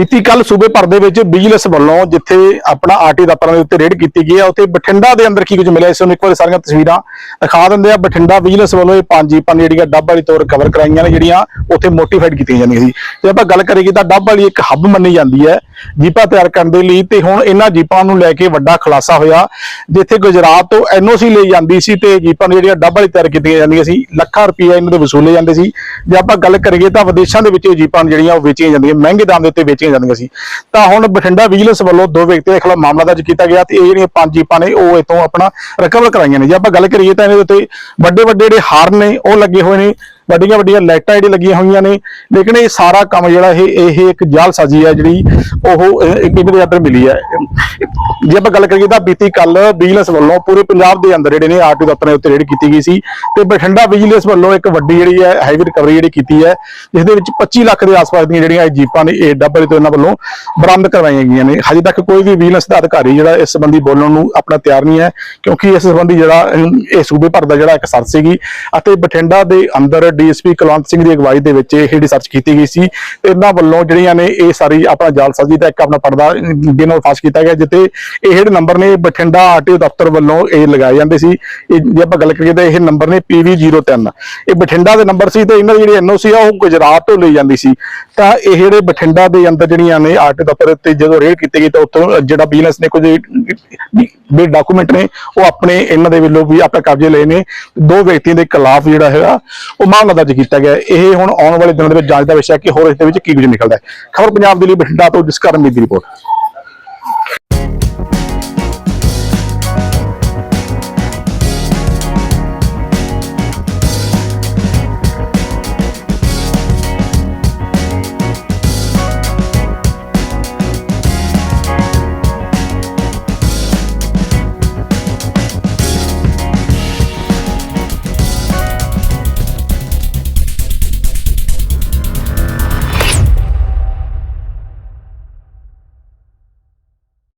ਬੀਤੀ ਕੱਲ ਸੂਬੇ ਭਰ ਦੇ ਵਿੱਚ ਵਿਜੀਲੈਂਸ ਵੱਲੋਂ ਜਿੱਥੇ ਆਪਣਾ ਆਰਟੀ ਦਫ਼ਤਰਾਂ ਦੇ ਉੱਤੇ ਰੇਡ ਕੀਤੀ ਗਈ ਹੈ, ਉੱਥੇ ਬਠਿੰਡਾ ਦੇ ਅੰਦਰ ਕੀ ਕੁਝ ਮਿਲਿਆ? ਇਸ ਨੂੰ ਇੱਕ ਵਾਰ ਸਾਰੀਆਂ ਤਸਵੀਰਾਂ ਦਿਖਾ ਦਿੰਦੇ ਆ ਬਠਿੰਡਾ ਵਿਜੀਲੈਂਸ ਵੱਲੋਂ ਇਹ ਪੰਜ ਜੀਪਾਂ ਨੇ ਜਿਹੜੀਆਂ ਡੱਬ ਵਾਲੀ ਤੋਂ ਰਿਕਵਰ ਕਰਾਈਆਂ ਨੇ, ਜਿਹੜੀਆਂ ਉੱਥੇ ਮੋਟੀਫਾਈਡ ਕੀਤੀਆਂ ਜਾਂਦੀਆਂ ਸੀ। ਜੇ ਆਪਾਂ ਗੱਲ ਕਰੀਏ ਤਾਂ ਡੱਬ ਵਾਲੀ ਇੱਕ ਹੱਬ ਮੰਨੀ ਜਾਂਦੀ ਹੈ, ਜੀਪਾਂ ਤਿਆਰ ਕਰਨ ਦੇ ਲਈ। ਤੇ ਹੁਣ ਇਹਨਾਂ ਜੀਪਾਂ ਨੂੰ ਲੈ ਕੇ ਵੱਡਾ ਖੁਲਾਸਾ ਹੋਇਆ, ਜਿੱਥੇ ਗੁਜਰਾਤ ਤੋਂ ਐਨਓਸੀ ਲਈ ਜਾਂਦੀ ਸੀ ਤੇ ਜੀਪਾਂ ਨੇ ਜਿਹੜੀਆਂ ਡੱਬ ਵਾਲੀ ਤਿਆਰ ਕੀਤੀਆਂ ਜਾਂਦੀਆਂ ਸੀ, ਲੱਖਾਂ ਰੁਪਏ ਇਹਨਾਂ ਦੇ ਵਸੂਲੇ ਜਾਂਦੇ ਸੀ। ਜੇ ਆਪਾਂ ਗੱਲ ਕਰੀਏ ਤਾਂ ਵਿਦੇਸ਼ਾਂ ਦੇ ਵਿੱਚ ਇਹ ਜੀਪਾਂ ਜਿਹੜੀਆਂ ਉਹ ਵੇਚੀਆਂ ਜਾਂਦੀਆਂ, ਮਹਿੰਗੇ ਦਾਮ ਦੇ ਉੱਤੇ ਵੇਚੀਆਂ ਜਾਂਦੀਆਂ ਸੀ। ਤਾਂ ਹੁਣ ਬਠਿੰਡਾ ਵਿਜੀਲੈਂਸ ਵੱਲੋਂ ਦੋ ਵਿਅਕਤੀਆਂ ਦੇ ਖਿਲਾਫ ਮਾਮਲਾ ਦਰਜ ਕੀਤਾ ਗਿਆ ਤੇ ਇਹ ਜਿਹੜੀਆਂ ਪੰਜ ਜੀਪਾਂ ਨੇ, ਉਹ ਇਤੋਂ ਆਪਣਾ ਰਿਕਵਰ ਕਰਾਈਆਂ ਨੇ। ਜੇ ਆਪਾਂ ਗੱਲ ਕਰੀਏ ਤਾਂ ਇਹਦੇ ਉੱਤੇ ਵੱਡੇ ਵੱਡੇ ਜਿਹੜੇ ਹਾਰਨ ਨੇ, ਉਹ ਲੱਗੇ ਹੋਏ ਨੇ। ਵੱਡੀਆਂ ਵੱਡੀਆਂ ਲਾਈਟਾਂ ਜਿਹੜੀਆਂ ਲੱਗੀਆਂ ਹੋਈਆਂ ਨੇ, ਲੇਕਿਨ ਇਹ ਸਾਰਾ ਕੰਮ ਜਿਹੜਾ ਇਹ ਇਹ ਇੱਕ ਜਾਲਸਾਜ਼ੀ ਹੈ ਜਿਹੜੀ ਉਹ ਇੱਕ ਇਹਦੇ ਅੰਦਰ ਮਿਲੀ ਹੈ। ਜੇ ਆਪਾਂ ਗੱਲ ਕਰੀਏ ਤਾਂ ਬੀਤੀ ਕੱਲ ਵਿਜੀਲੈਂਸ ਵੱਲੋਂ ਪੂਰੇ ਪੰਜਾਬ ਦੇ ਅੰਦਰ ਜਿਹੜੇ ਨੇ ਆਰਟੀ ਦਫ਼ਤਰਾਂ ਦੇ ਉੱਤੇ ਰੇਡ ਕੀਤੀ ਗਈ ਸੀ ਤੇ ਬਠਿੰਡਾ ਵਿਜੀਲੈਂਸ ਵੱਲੋਂ ਇੱਕ ਵੱਡੀ ਜਿਹੜੀ ਹੈ ਹੈਵੀ ਰਿਕਵਰੀ ਜਿਹੜੀ ਕੀਤੀ ਹੈ ਜਿਸ ਦੇ ਵਿੱਚ 25 ਲੱਖ ਦੇ ਆਸ-ਪਾਸ ਦੀਆਂ ਜਿਹੜੀਆਂ ਇਹ ਜੀਪਾਂ ਨੇ, ਇਹ ਡੱਬੇ ਤੋਂ ਇਹਨਾਂ ਵੱਲੋਂ ਬਰਾਮਦ ਕਰਵਾਈਆਂ ਗਈਆਂ ਨੇ। ਹਜੇ ਤੱਕ ਕੋਈ ਵੀ ਵਿਜੀਲੈਂਸ ਦਾ ਅਧਿਕਾਰੀ ਜਿਹੜਾ ਇਸ ਸੰਬੰਧੀ ਬੋਲਣ ਨੂੰ ਆਪਣਾ ਤਿਆਰ ਨਹੀਂ ਹੈ, ਕਿਉਂਕਿ ਇਸ ਸੰਬੰਧੀ ਜਿਹੜਾ ਇਹ ਸੂਬੇ ਭਰ ਦਾ ਜਿਹੜਾ ਇੱਕ ਸਰ ਸੀਗੀ ਅਤੇ ਬਠਿੰਡਾ ਦੇ ਅੰਦਰ ਡੀਐਸਪੀ ਕੁਲਵੰਤ ਸਿੰਘ ਦੀ ਅਗਵਾਈ ਦੇ ਵਿੱਚ ਇਹ ਰਿਸਰਚ ਕੀਤੀ ਗਈ ਸੀ ਤੇ ਇਹਨਾਂ ਵੱਲੋਂ ਜਿਹੜੀਆਂ ਨੇ ਇਹ ਸਾਰੀ ਆਪਣਾ ਜਾਲਸਾਜ਼ੀ ਦਾ ਇੱਕ ਆਪਣਾ ਪਰਦਾ ਦਿਨੋਂ ਫਾਸ਼ ਕੀਤਾ ਗਿਆ, ਜਿੱਥੇ ਇਹ ਜਿਹੜੇ ਨੰਬਰ ਨੇ, ਬਠਿੰਡਾ ਆਰਟੀਓ ਦਫ਼ਤਰ ਵੱਲੋਂ ਇਹ ਲਗਾਏ ਜਾਂਦੇ ਸੀ। ਜੇ ਆਪਾਂ ਗੱਲ ਕਰੀਏ ਤਾਂ ਇਹ ਨੰਬਰ ਨੇ PV03 ਇਹ ਬਠਿੰਡਾ ਦੇ ਨੰਬਰ ਸੀ ਤੇ ਇਹਨਾਂ ਦੀ ਜਿਹੜੀ ਐਨਓਸੀ ਆ, ਉਹ ਗੁਜਰਾਤ ਤੋਂ ਲਈ ਜਾਂਦੀ ਸੀ। ਤਾਂ ਇਹ ਜਿਹੜੇ ਬਠਿੰਡਾ ਦੇ ਅੰਦਰ ਜਿਹੜੀਆਂ ਨੇ ਆਰਟੀਓ ਦਫ਼ਤਰ ਤੇ ਜਦੋਂ ਰੇਡ ਕੀਤੀ ਗਈ ਤਾਂ ਉੱਥੋਂ ਜਿਹੜਾ ਬਿਜ਼ਨਸ ਨੇ ਕੁਝ, ਵੀ ਡਾਕੂਮੈਂਟ ਨੇ, ਉਹ ਆਪਣੇ ਇਹਨਾਂ ਦੇ ਵੱਲੋਂ ਵੀ ਆਪਣੇ ਕਬਜ਼ੇ ਲਏ ਨੇ। ਦੋ ਵਿਅਕਤੀਆਂ ਦੇ ਖਿਲਾਫ ਜਿਹੜਾ ਹੈਗਾ, ਉਹ ਮਾਮਲਾ ਦਰਜ ਕੀਤਾ ਗਿਆ ਇਹ ਹੁਣ ਆਉਣ ਵਾਲੇ ਦਿਨਾਂ ਦੇ ਵਿੱਚ ਜਾਂਚ ਦਾ ਵਿਸ਼ਾ ਹੈ ਕਿ ਹੋਰ ਇਸ ਦੇ ਵਿੱਚ ਕੀ ਕੁਝ ਨਿਕਲਦਾ ਹੈ। ਖਬਰ ਪੰਜਾਬ ਦੇ ਲਈ ਬਠਿੰਡਾ ਤੋਂ ਜਿਸ ਦੀ ਰਿਪੋਰਟ।